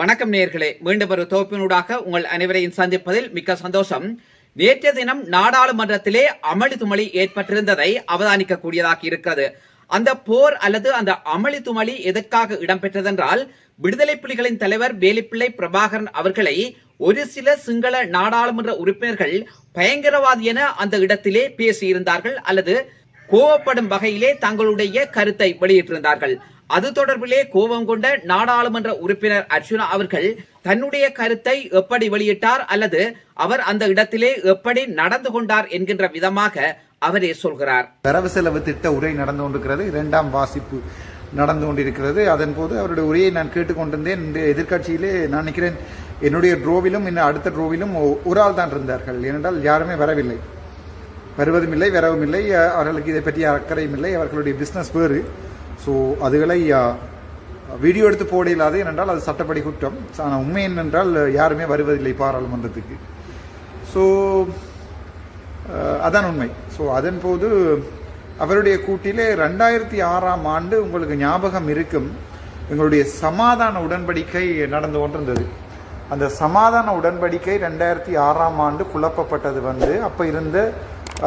வணக்கம் நேயர்களே. மீண்டும் ஒரு தொகுப்பினூடாக உங்கள் அனைவரையும் சந்திப்பதில் மிக்க சந்தோஷம். நேற்றைய தினம் நாடாளுமன்றத்திலே அமளி துமளி ஏற்பட்டிருந்ததை அவதானிக்கக்கூடியதாக இருக்கிறது. அந்த போர் அல்லது அந்த அமளி துமளி எதற்காக இடம்பெற்றதென்றால் விடுதலை புலிகளின் தலைவர் வேலிப்பிள்ளை பிரபாகரன் அவர்களை ஒரு சில சிங்கள நாடாளுமன்ற உறுப்பினர்கள் பயங்கரவாதி என அந்த இடத்திலே பேசியிருந்தார்கள் அல்லது கோவப்படும் வகையிலே தங்களுடைய கருத்தை வெளியிட்டிருந்தார்கள். அது தொடர்பிலே கோபம் கொண்ட நாடாளுமன்ற உறுப்பினர் அர்ச்சுனா அவர்கள் தன்னுடைய கருத்தை எப்படி வெளியிட்டார் அல்லது அவர் அந்த இடத்திலே எப்படி நடந்து கொண்டார் என்கின்ற விதமாக அவரே சொல்கிறார். வரவு செலவு திட்ட உரை நடந்து கொண்டிருக்கிறது. இரண்டாம் வாசிப்பு நடந்து கொண்டிருக்கிறது. அதன் போது அவருடைய உரையை நான் கேட்டுக்கொண்டிருந்தேன். இந்த எதிர்க்கட்சியிலே நான் நினைக்கிறேன் என்னுடைய ட்ரோவிலும் இன்னும் அடுத்த ட்ரோவிலும் ஒரு ஆள் தான் இருந்தார்கள். ஏனென்றால் யாருமே வரவில்லை. வருவதும் இல்லை வரவும் இல்லை. அவர்களுக்கு இதை பற்றி அக்கறையும் இல்லை. அவர்களுடைய பிஸ்னஸ் வேறு. ஸோ அதுகளை வீடியோ எடுத்து போட இல்லாது ஏனென்றால் அது சட்டப்படி குற்றம். ஆனால் உண்மை என்னென்றால் யாருமே வருவதில்லை பாராளுமன்றத்துக்கு. ஸோ அதான் உண்மை. ஸோ அதன் போது அவருடைய கூட்டிலே ரெண்டாயிரத்தி ஆறாம் ஆண்டு உங்களுக்கு ஞாபகம் இருக்கும். எங்களுடைய சமாதான உடன்படிக்கை நடந்து கொண்டிருந்தது. அந்த சமாதான உடன்படிக்கை ரெண்டாயிரத்தி ஆறாம் ஆண்டு குழப்பப்பட்டது வந்து அப்போ இருந்த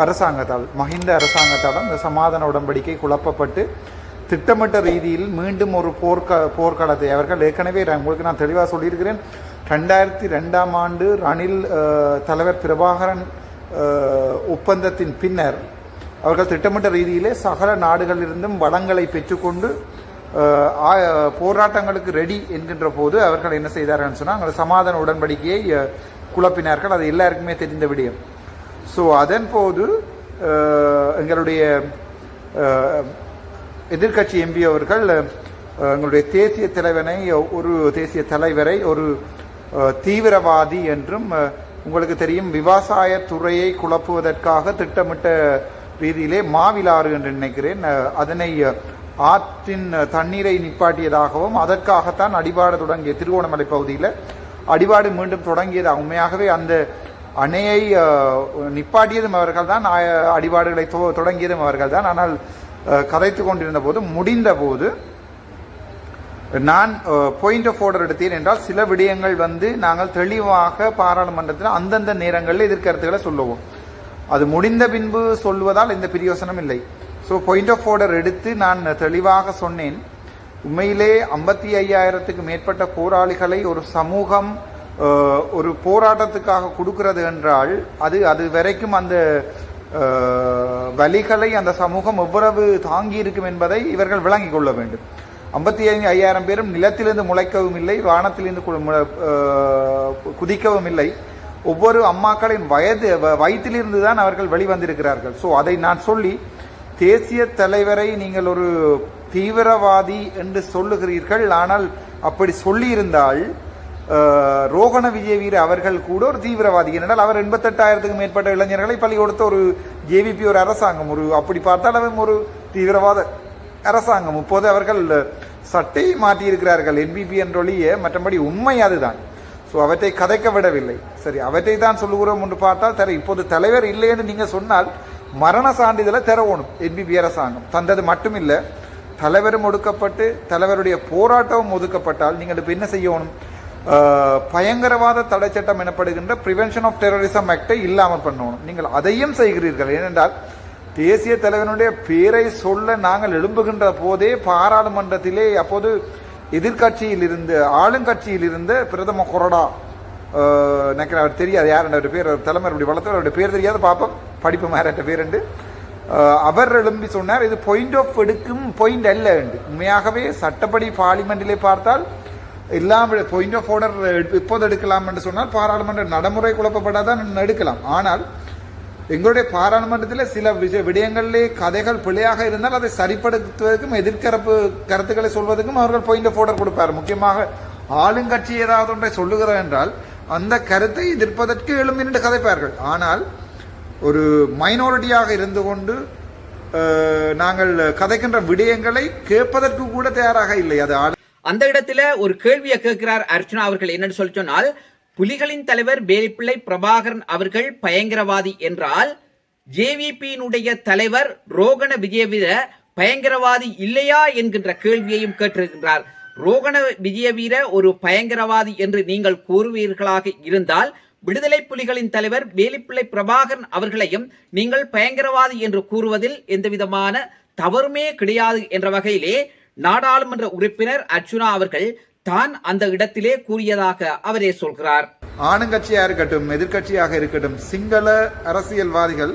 அரசாங்கத்தால் மஹிந்த அரசாங்கத்தால் அந்த சமாதான உடன்படிக்கை குழப்பப்பட்டு திட்டமிட்ட ரீதியில் மீண்டும் ஒரு போர்க்க போர்க்காலத்தை அவர்கள் ஏற்கனவே உங்களுக்கு நான் தெளிவாக சொல்லியிருக்கிறேன். ரெண்டாயிரத்தி ரெண்டாம் ஆண்டு ரணில் தலைவர் பிரபாகரன் ஒப்பந்தத்தின் பின்னர் அவர்கள் திட்டமிட்ட ரீதியிலே சகல நாடுகளிலிருந்தும் வளங்களை பெற்றுக்கொண்டு ஆ- போராட்டங்களுக்கு ரெடி என்கின்ற போது அவர்கள் என்ன செய்தார்கள் சொன்னால் அங்கே சமாதான உடன்படிக்கையை குழப்பினார்கள். அது எல்லாருக்குமே தெரிந்த விடயம். ஸோ அதன் போது எங்களுடைய எதிர்கட்சி எதிர்க்கட்சி எம்பி அவர்கள் எங்களுடைய தேசிய தலைவனை ஒரு தேசிய தலைவரை ஒரு தீவிரவாதி என்றும் உங்களுக்கு தெரியும் விவசாய துறையை குழப்புவதற்காக திட்டமிட்ட ரீதியிலே மாவிலாறு என்று நினைக்கிறேன். அதனை ஆற்றின் தண்ணீரை நிப்பாட்டியதாகவும் அதற்காகத்தான் அடிபாடு தொடங்கிய திருவோணமலை பகுதியில் அடிபாடு மீண்டும் தொடங்கியது உண்மையாகவே அந்த அணையை நிப்பாட்டியதும் அவர்கள் தான் அடிபாடுகளை தொ- தொடங்கியதும் அவர்கள் தான் ஆனால் கதைத்து கொண்டிருந்த போது முடிந்த போது நான் பாயிண்ட் ஆஃப் ஆர்டர் எடுத்தேன் என்றால் சில விடயங்கள் வந்து நாங்கள் தெளிவாக பாராளுமன்றத்தில் அந்தந்த நேரங்களில் எதிர்கருத்துக்களை சொல்லுவோம். அது முடிந்த பின்பு சொல்வதால் எந்த பிரியோசனம் இல்லை. ஸோ பாயிண்ட் ஆஃப் ஆர்டர் எடுத்து நான் தெளிவாக சொன்னேன். உண்மையிலே ஐம்பத்தி ஐயாயிரத்துக்கு மேற்பட்ட போராளிகளை ஒரு சமூகம் ஒரு போராட்டத்துக்காக கொடுக்கிறது என்றால் அது அது வரைக்கும் அந்த வலிகளை அந்த சமூகம் எவ்வளவு தாங்கி இருக்கும் என்பதை இவர்கள் விளங்கிக் கொள்ள வேண்டும். ஐம்பத்தி ஐந்து ஐயாயிரம் பேரும் நிலத்திலிருந்து முளைக்கவும் இல்லை வானத்திலிருந்து குதிக்கவும் இல்லை. ஒவ்வொரு அம்மாக்களின் வயது வ- வயிற்றிலிருந்து தான் அவர்கள் வெளிவந்திருக்கிறார்கள். ஸோ அதை நான் சொல்லி தேசிய தலைவரை நீங்கள் ஒரு தீவிரவாதி என்று சொல்லுகிறீர்கள். ஆனால் அப்படி சொல்லியிருந்தால் ரோகண விஜயவீர அவர்கள் கூட ஒரு தீவிரவாதி. என்றால் அவர் எண்பத்தெட்டாயிரத்துக்கும் மேற்பட்ட இளைஞர்களை பள்ளி கொடுத்த ஒரு ஜேவிபி ஒரு அரசாங்கம். ஒரு அப்படி பார்த்தால் அவன் ஒரு தீவிரவாத அரசாங்கம். இப்போது அவர்கள் சட்டையை மாற்றியிருக்கிறார்கள். என்பிபி என்றொழிய மற்றபடி உண்மை அதுதான். ஸோ அவற்றை கதைக்க விடவில்லை. சரி அவற்றை தான் சொல்லுகிறோம் என்று பார்த்தால் தர இப்போது தலைவர் இல்லை என்று நீங்கள் சொன்னால் மரண சான்றிதழை தரவோணும். என்பிபி அரசாங்கம். தந்தது மட்டுமில்லை தலைவரும் ஒடுக்கப்பட்டு தலைவருடைய போராட்டமும் ஒதுக்கப்பட்டால் நீங்கள் இப்போ என்ன செய்யணும்? பயங்கரவாத தடை சட்டம் எனப்படுகின்ற பிரிவென்ஷன் ஆஃப் டெரரிசம் ஆக்டை இல்லாமல் பண்ணணும். நீங்கள் அதையும் செய்கிறீர்கள். ஏனென்றால் தேசிய தலைவனுடைய பேரை சொல்ல நாங்கள் எழும்புகின்ற போதே பாராளுமன்றத்திலே அப்போது எதிர்க்கட்சியில் இருந்து ஆளுங்கட்சியில் இருந்த பிரதம கொரடா நினைக்கிறேன் எனக்கு அவர் தெரியாது யார் அவருடைய பேர் அவர் தலைமை அப்படி வளர்த்தவர் அவருடைய பேர் தெரியாது பார்ப்போம். படிப்பு மேரட்ட பேர் என்று அவர் எழும்பி சொன்னார் இது பாயிண்ட் ஆஃப் எடுக்கும் பாயிண்ட் அல்ல என்று. உண்மையாகவே சட்டப்படி பார்லிமெண்டிலே பார்த்தால் இல்லாமல் பாயிண்ட் ஆஃப் ஆர்டர் இப்போது எடுக்கலாம் என்று சொன்னால் பாராளுமன்ற நடைமுறை குழப்பப்படாதான் எடுக்கலாம். ஆனால் எங்களுடைய பாராளுமன்றத்தில் சில விஷய விடயங்களிலே கதைகள் பிழையாக இருந்தால் அதை சரிப்படுத்துவதற்கும் எதிர்கரப்பு கருத்துக்களை சொல்வதற்கும் அவர்கள் பாயிண்ட் ஆஃப் ஆர்டர் கொடுப்பார். முக்கியமாக ஆளுங்கட்சி ஏதாவது ஒன்றை சொல்லுகிறார் என்றால் அந்த கருத்தை எதிர்ப்பதற்கு எழும்பி நின்று கதைப்பார்கள். ஆனால் ஒரு மைனாரிட்டியாக இருந்து கொண்டு நாங்கள் கதைக்கின்ற விடயங்களை கேட்பதற்கு கூட தயாராக இல்லை. அது ஆளு- அந்த இடத்துல ஒரு கேள்வியை கேட்கிறார் அர்ச்சனா அவர்கள் என்னன்னு சொல்லி சொன்னால் புலிகளின் தலைவர் வேலிப்பிள்ளை பிரபாகரன் அவர்கள் பயங்கரவாதி என்றால் ஜேவிபியினுடைய தலைவர் ரோகண விஜயவித பயங்கரவாதி இல்லையா என்கின்ற கேள்வியையும் கேட்டிருக்கின்றார். ரோகண விஜயவீர ஒரு பயங்கரவாதி என்று நீங்கள் கூறுவீர்களாக இருந்தால் விடுதலை புலிகளின் தலைவர் வேலிப்பிள்ளை பிரபாகரன் அவர்களையும் நீங்கள் பயங்கரவாதி என்று கூறுவதில் எந்தவிதமான தவறுமே கிடையாது என்ற வகையிலே நாடாளுமன்ற உறுப்பினர் அர்ச்சுனா அவர்கள் தான் அந்த இடத்திலே கூறியதாக அவரே சொல்கிறார். ஆளுங்கட்சியா இருக்கட்டும் எதிர்க்கட்சியாக இருக்கட்டும் சிங்கள அரசியல்வாதிகள்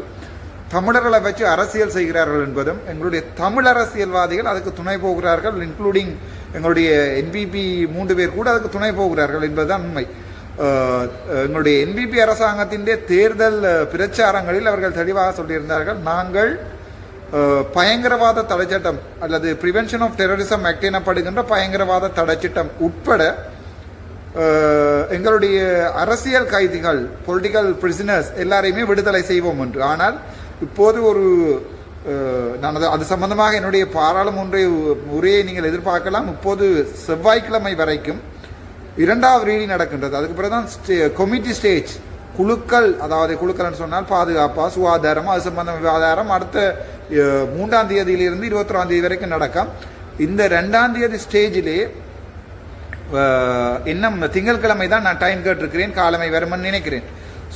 தமிழர்களை வச்சு அரசியல் செய்கிறார்கள் என்பதும் எங்களுடைய தமிழ் அரசியல்வாதிகள் அதுக்கு துணை போகிறார்கள் இன்க்ளூடிங் எங்களுடைய என்பிபி மூன்று பேர் கூட அதுக்கு துணை போகிறார்கள் என்பதுதான் உண்மை. எங்களுடைய என்பிபி அரசாங்கத்தின் தேர்தல் பிரச்சாரங்களில் அவர்கள் தெளிவாக சொல்லியிருந்தார்கள் நாங்கள் பயங்கரவாத தடைச்சட்டம் அல்லது பிரிவென்ஷன் ஆஃப் டெரரிசம் ஆக்ட் எனப்படுகின்ற பயங்கரவாத தடைச்சட்டம் உட்பட எங்களுடைய அரசியல் கைதிகள் பொலிட்டிக்கல் பிரிசினர்ஸ் எல்லாரையுமே விடுதலை செய்வோம் என்று ஆனால் இப்போது ஒரு நான் அது அது சம்பந்தமாக என்னுடைய பாராளுமன்ற உரையை நீங்கள் எதிர்பார்க்கலாம் இப்போது செவ்வாய்க்கிழமை வரைக்கும் இரண்டாவது ரீடிங் நடக்கின்றது அதுக்கு பிறகுதான் கமிட்டி ஸ்டேஜ் குழுக்கள் அதாவது குழுக்கள்னு சொன்னால் பாதுகாப்பா சுகாதாரம் அது சம்பந்தம் விவாதாரம் அடுத்த மூன்றாம் தேதியிலிருந்து இருபத்தொராம் தேதி வரைக்கும் நடக்கும். இந்த ரெண்டாம் தேதி ஸ்டேஜிலே என்ன இன்னும் திங்கட்கிழமை தான் நான் டைம் கேட்டிருக்கிறேன். காலமை வரும்னு நினைக்கிறேன்.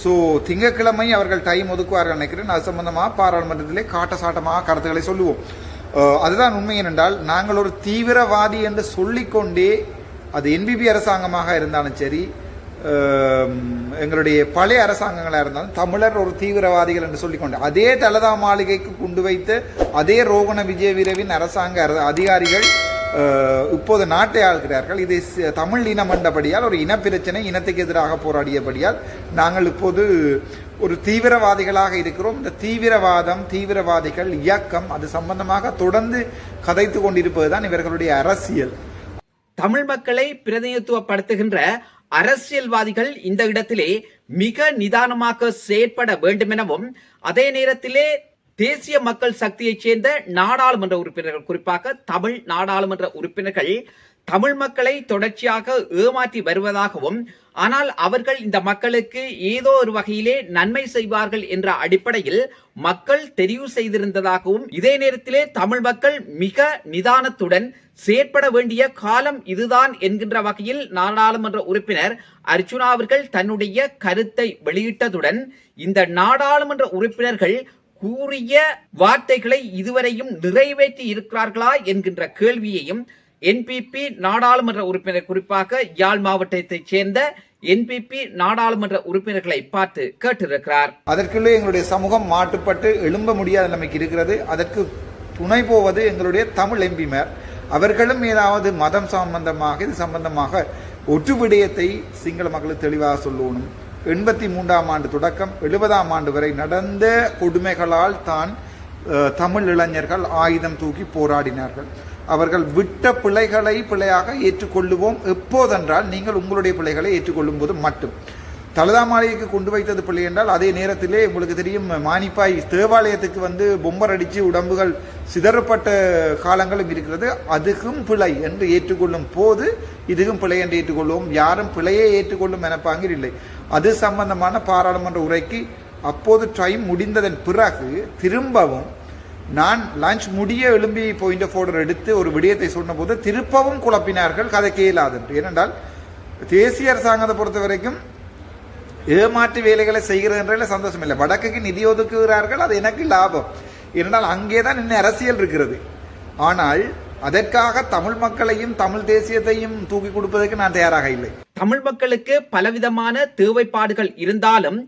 ஸோ திங்கட்கிழமை அவர்கள் டைம் ஒதுக்குவார்கள் நினைக்கிறேன். அது சம்பந்தமாக பாராளுமன்றத்திலே காட்டசாட்டமாக கருத்துக்களை சொல்லுவோம். அதுதான் உண்மை என்னென்றால் நாங்கள் ஒரு தீவிரவாதி என்று சொல்லிக்கொண்டே அது என்பிபி அரசாங்கமாக இருந்தாலும் சரி எங்களுடைய பழைய அரசாங்கங்களாக இருந்தாலும் தமிழர் ஒரு தீவிரவாதிகள் என்று சொல்லிக்கொண்டு அதே தலதா மாளிகைக்கு கொண்டு வைத்து அதே ரோகண விஜயவீரவின் அரசாங்க அர- அதிகாரிகள் இப்போது நாட்டை ஆள்கிறார்கள். இது தமிழ் இனம் என்றபடியால் ஒரு இனப்பிரச்சனை இனத்துக்கு எதிராக போராடியபடியால் நாங்கள் இப்போது ஒரு தீவிரவாதிகளாக இருக்கிறோம். இந்த தீவிரவாதம் தீவிரவாதிகள் இயக்கம் அது சம்பந்தமாக தொடர்ந்து கதைத்து கொண்டிருப்பதுதான் இவர்களுடைய அரசியல். தமிழ் மக்களை பிரதிநிதித்துவப்படுத்துகின்ற அரசியல்வாதிகள் இந்த இடத்திலே மிக நிதானமாக செயற்பட வேண்டும் எனவும் அதே நேரத்திலே தேசிய மக்கள் சக்தியைச் சேர்ந்த நாடாளுமன்ற உறுப்பினர்கள் குறிப்பாக தமிழ் நாடாளுமன்ற உறுப்பினர்கள் தமிழ் மக்களை தொடர்ச்சியாக ஏமாற்றி வருவதாகவும் ஆனால் அவர்கள் இந்த மக்களுக்கு ஏதோ ஒரு வகையிலே நன்மை செய்வார்கள் என்ற அடிப்படையில் மக்கள் தெரிவு செய்திருந்ததாகவும் இதே நேரத்திலே தமிழ் மக்கள் மிக நிதானத்துடன் செயற்பட வேண்டிய காலம் இதுதான் என்கின்ற வகையில் நாடாளுமன்ற உறுப்பினர் அர்ச்சுனா அவர்கள் தன்னுடைய கருத்தை வெளியிட்டதுடன் இந்த நாடாளுமன்ற உறுப்பினர்கள் கூறிய வார்த்தைகளை இதுவரையும் நிறைவேற்றி இருக்கிறார்களா என்கின்ற கேள்வியையும் என்பிபி நாடாளுமன்ற உறுப்பினர் குறிப்பாக யாழ் மாவட்டத்தைச் சேர்ந்த என்பிபி நாடாளுமன்ற உறுப்பினர்களை பார்த்து கேட்டிருக்கிறார். அதற்குள்ளே எங்களுடைய சமூகம் மாட்டுப்பட்டு எழும்ப முடியாத நிலைமைக்கு இருக்கிறது. அதற்கு துணை போவது எங்களுடைய தமிழ் எம்பிமார். அவர்களும் ஏதாவது மதம் சம்பந்தமாக இது சம்பந்தமாக ஒற்று விடயத்தை சிங்கள மக்களுக்கு தெளிவாக சொல்லணும். எண்பத்தி மூன்றாம் ஆண்டு தொடக்கம் எழுபதாம் ஆண்டு வரை நடந்த கொடுமைகளால் தான் தமிழ் இளைஞர்கள் ஆயுதம் தூக்கி போராடினார்கள். அவர்கள் விட்ட பிழைகளை பிழையாக ஏற்றுக்கொள்ளுவோம். எப்போதென்றால் நீங்கள் உங்களுடைய பிழைகளை ஏற்றுக்கொள்ளும் போது மட்டும். தலதா மாளிகைக்கு கொண்டு வைத்தது பிள்ளை என்றால் அதே நேரத்திலே உங்களுக்கு தெரியும் மானிப்பாய் தேவாலயத்துக்கு வந்து பொம்பர் அடித்து உடம்புகள் சிதறப்பட்ட காலங்களும் இருக்கிறது. அதுக்கும் பிழை என்று ஏற்றுக்கொள்ளும் போது இதுக்கும் பிழை என்று ஏற்றுக்கொள்வோம். யாரும் பிழையை ஏற்றுக்கொள்ளும் நினைப்பாங்க இல்லை. அது சம்பந்தமான பாராளுமன்ற உரைக்கு அப்போது டைம் முடிந்ததன் பிறகு திரும்பவும் நான் லஞ்ச் முடிய எழும்பி போயின்ற ஆஃப் எடுத்து ஒரு விடயத்தை சொன்னபோது திருப்பவும் குழப்பினார்கள் கதைக்கு இயலாது ஏனென்றால் தேசிய அரசாங்கத்தை பொறுத்த வரைக்கும் ஏமாற்று வேலைகளை செய்கிறதுன்றதுல சந்தோஷம் இல்லை. வடக்குக்கு நிதி ஒதுக்குகிறார்கள் அது எனக்கு லாபம். ஏனென்றால் அங்கே தான் இன்னும் அரசியல் இருக்கிறது. ஆனால் அதற்காக தமிழ் மக்களையும் தமிழ் தேசியத்தையும் தூக்கி கொடுப்பதற்கு நான் தயாராக இல்லை. தமிழ் மக்களுக்கு பலவிதமான தேவைப்பாடுகள் இருந்தாலும்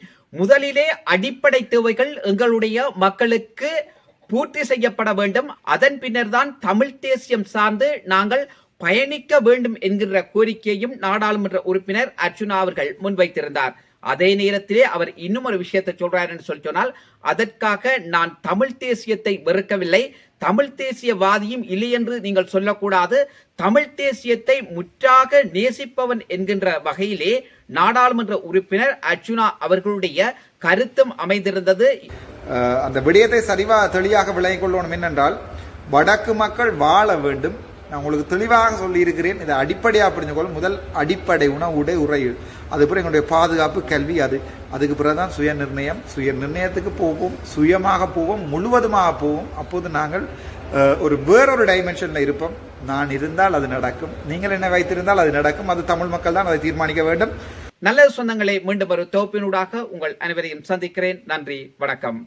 முதலிலே அடிப்படை தேவைகள் எங்களுடைய மக்களுக்கு பூர்த்தி செய்யப்பட வேண்டும். அதன் பின்னர் தான் தமிழ் தேசியம் சார்ந்து நாங்கள் பயணிக்க வேண்டும் என்கிற கோரிக்கையும் நாடாளுமன்ற உறுப்பினர் அர்ஜுனா அவர்கள் முன்வைத்திருந்தார். அதே நேரத்திலே அவர் இன்னும் ஒரு விஷயத்தை சொல்றார் என்று சொல்லி சொன்னால் அதற்காக நான் தமிழ் தேசியத்தை வெறுக்கவில்லை. தமிழ் தேசியவாதியும் இல்லை என்று நீங்கள் சொல்லக்கூடாது. தமிழ் தேசியத்தை முற்றாக நேசிப்பவன் என்கின்ற வகையிலே நாடாளுமன்ற உறுப்பினர் அர்ச்சுனா அவர்களுடைய கருத்தும் அமைந்திருந்தது. அந்த விடயத்தை சரிவா தெளிவாக விளங்கிக் கொள்ளணும் என்னென்றால் வடக்கு மக்கள் வாழ வேண்டும். நான் உங்களுக்கு தெளிவாக சொல்லியிருக்கிறேன். இதை அடிப்படையாக புரிஞ்சுக்கொள்ள முதல் அடிப்படை உணவுடை உறையுள். அதுக்கப்புறம் எங்களுடைய பாதுகாப்பு கல்வி அது. அதுக்கு பிறகுதான் சுய நிர்ணயம் சுய நிர்ணயத்துக்கு போவோம் சுயமாக போவோம் முழுவதுமாக போவோம். அப்போது நாங்கள் ஒரு வேறொரு டைமென்ஷனில் இருப்போம். நான் இருந்தால் அது நடக்கும். நீங்கள் என்ன வைத்திருந்தால் அது நடக்கும். அது தமிழ் மக்கள் தான் அதை தீர்மானிக்க வேண்டும். நல்ல சொந்தங்களை மீண்டும் ஒரு தொகுப்பினூடாக உங்கள் அனைவரையும் சந்திக்கிறேன். நன்றி வணக்கம்.